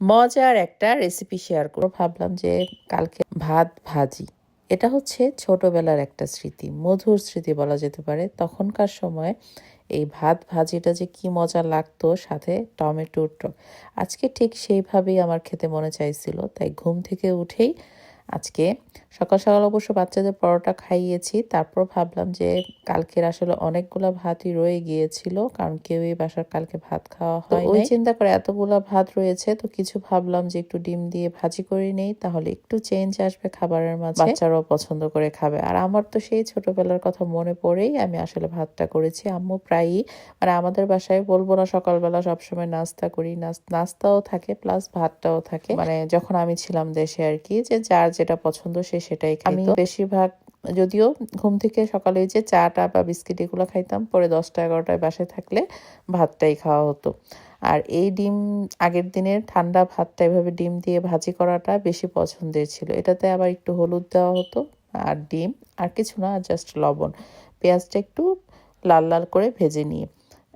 মজার একটা recipe share করব। ভাবলাম যে কালকে ভাত ভাজি। এটা হচ্ছে ছোটবেলার একটা স্মৃতি, মধুর স্মৃতি বলা যেতে পারে। তখনকার সময় এই ভাত ভাজিটা যে কি মজা লাগতো, সাথে টমেটোর টক। আজকে ঠিক সেইভাবেই আমার খেতে মনে চাইছিল, তাই ঘুম থেকে উঠেই আজকে সকাল সকাল অবশ্য বাচ্চাদের পরোটা খাইয়েছি তারপর ভাবলাম যে কালকের আসলে অনেকগুলা ভাতই রয়ে গিয়েছিল কারণ কেউই বাসার কালকে ভাত খাওয়া হয় ওই চিন্তা করে এতগুলা ভাত রয়েছে তো কিছু ভাবলাম যে একটু ডিম দিয়ে ভাজি করে নেই তাহলে একটু চেঞ্জ আসবে খাবারের মাঝে। বাচ্চারাও পছন্দ করে খাবে। আর আমার তো সেই ছোটবেলার কথা মনে পড়েই আমি আসলে ভাতটা করেছি। আম্মু প্রায়ই মানে আমাদের বাসায় বলব না সকালবেলা সবসময় নাস্তা করি নাস্তাও থাকে প্লাস ভাতটাও থাকে। মানে যখন আমি ছিলাম দেশে আর কি যে যার যেটা পছন্দ সে সেটাই আমি বেশিরভাগ যদিও ঘুম থেকে সকালে যে চাটা বা বিস্কিট এগুলো খাইতাম পরে দশটা এগারোটায় বাসায় থাকলে ভাতটাই খাওয়া হতো। আর এই ডিম আগের দিনের ঠান্ডা ভাতটা এভাবে ডিম দিয়ে ভাজি করাটা বেশি পছন্দের ছিল। এটাতে আবার একটু হলুদ দেওয়া হতো আর ডিম আর কিছু না জাস্ট লবণ। পেঁয়াজটা একটু লাল লাল করে ভেজে নিয়ে।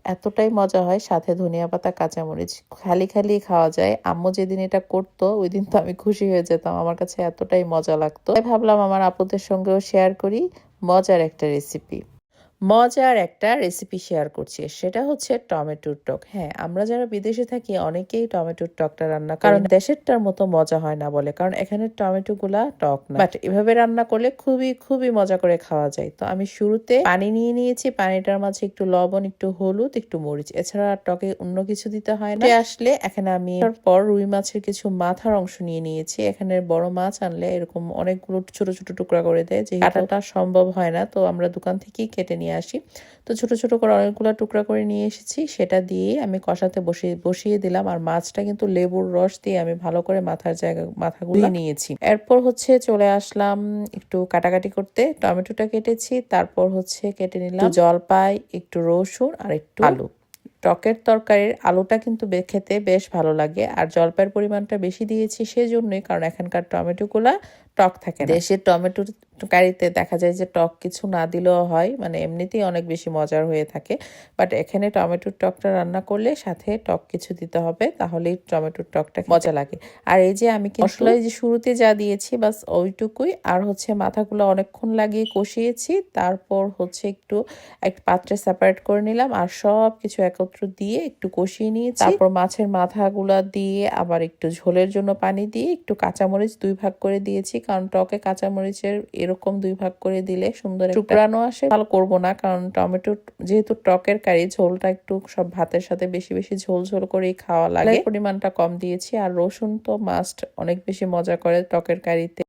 এতটাই মজা হয় সাথে ধনিয়া পাতা, কাঁচামরিচ। খালি খালি খাওয়া যায়। আম্মু যেদিন এটা করতো ওই দিন তো আমি খুশি হয়ে যেতাম। আমার কাছে এতটাই মজা লাগতো। তাই ভাবলাম আমার আপুদের সঙ্গেও শেয়ার করি। মজার একটা রেসিপি মজার একটা রেসিপি শেয়ার করছি। সেটা হচ্ছে টমেটোর টক। হ্যাঁ আমরা যারা বিদেশে থাকি অনেকেই টমেটোর টকটা রান্না কারণ দেশেরটার মতো মজা হয় না বলে। কারণ এখানে টমেটো গুলা টক না। বাট এভাবে রান্না করলে খুবই খুবই মজা করে খাওয়া যায়। তো আমি শুরুতে পানি নিয়ে নিয়েছি। পানিটার মাঝে একটু লবণ একটু হলুদ একটু মরিচ। এছাড়া টকে অন্য কিছু দিতে হয় না। আসলে এখানে আমি পর রুই মাছের কিছু মাথার অংশ নিয়ে নিয়েছি। এখানে বড় মাছ আনলে এরকম অনেকগুলো ছোট ছোট টুকরা করে দেয়। যে কাটাটা সম্ভব হয় না তো আমরা দোকান থেকেই কেটে নিয়ে আসি। তো ছোট ছোট করে অনেকগুলো টুকরা করে নিয়ে এসেছি। সেটা দিয়ে আমি কষাতে বসিয়ে বসিয়ে দিলাম। আর মাছটা কিন্তু লেবুর রস দিয়ে আমি ভালো করে মাথার জায়গা মাথাগুলো নিয়েছি। এরপর হচ্ছে চলে আসলাম একটু কাটাকাটি করতে। টমেটোটা কেটেছি। তারপর হচ্ছে কেটে নিলাম জলপাই একটু রসুন আর একটু আলু। টকের তরকারির আলুটা কিন্তু খেতে বেশ ভালো লাগে। আর জলপাইয়ের পরিমাণটা বেশি দিয়েছি সেজন্যই। কারণ এখানকার টমেটোগুলা টক থাকে দেশের টমেটো কারিতে দেখা যায় যে টক কিছু না দিলেও হয় মানে এমনিতেই অনেক বেশি মজার হয়ে থাকে। বাট এখানে টমেটোর টকটা রান্না করলে সাথে টক কিছু দিতে হবে তাহলেই টমেটোর টকটা মজা লাগে। আর এই যে আমি মশলায় যে শুরুতে যা দিয়েছি বাস ওইটুকুই। আর হচ্ছে মাথাগুলো অনেকক্ষণ লাগিয়ে কষিয়েছি তারপর হচ্ছে একটু এক পাত্রে সেপারেট করে নিলাম আর সব কিছু একত্র দিয়ে একটু কষিয়ে নিয়েছি। তারপর মাছের মাথাগুলা দিয়ে আবার একটু ঝোলের জন্য পানি দিয়ে একটু কাঁচামরিচ দুই ভাগ করে দিয়েছি কারণ টকে কাঁচামরিচের এরকম দুই ভাগ করে দিলে সুন্দর টুকরানো আসে। ভালো করব না কারণ টমেটো যেহেতু টকের কারি ঝোলটা একটু সব ভাতের সাথে বেশি বেশি ঝোল ঝোল করেই খাওয়া লাগে। পরিমাণটা কম দিয়েছি আর রসুন তো মাস্ট অনেক বেশি মজা করে টকের কারিতে।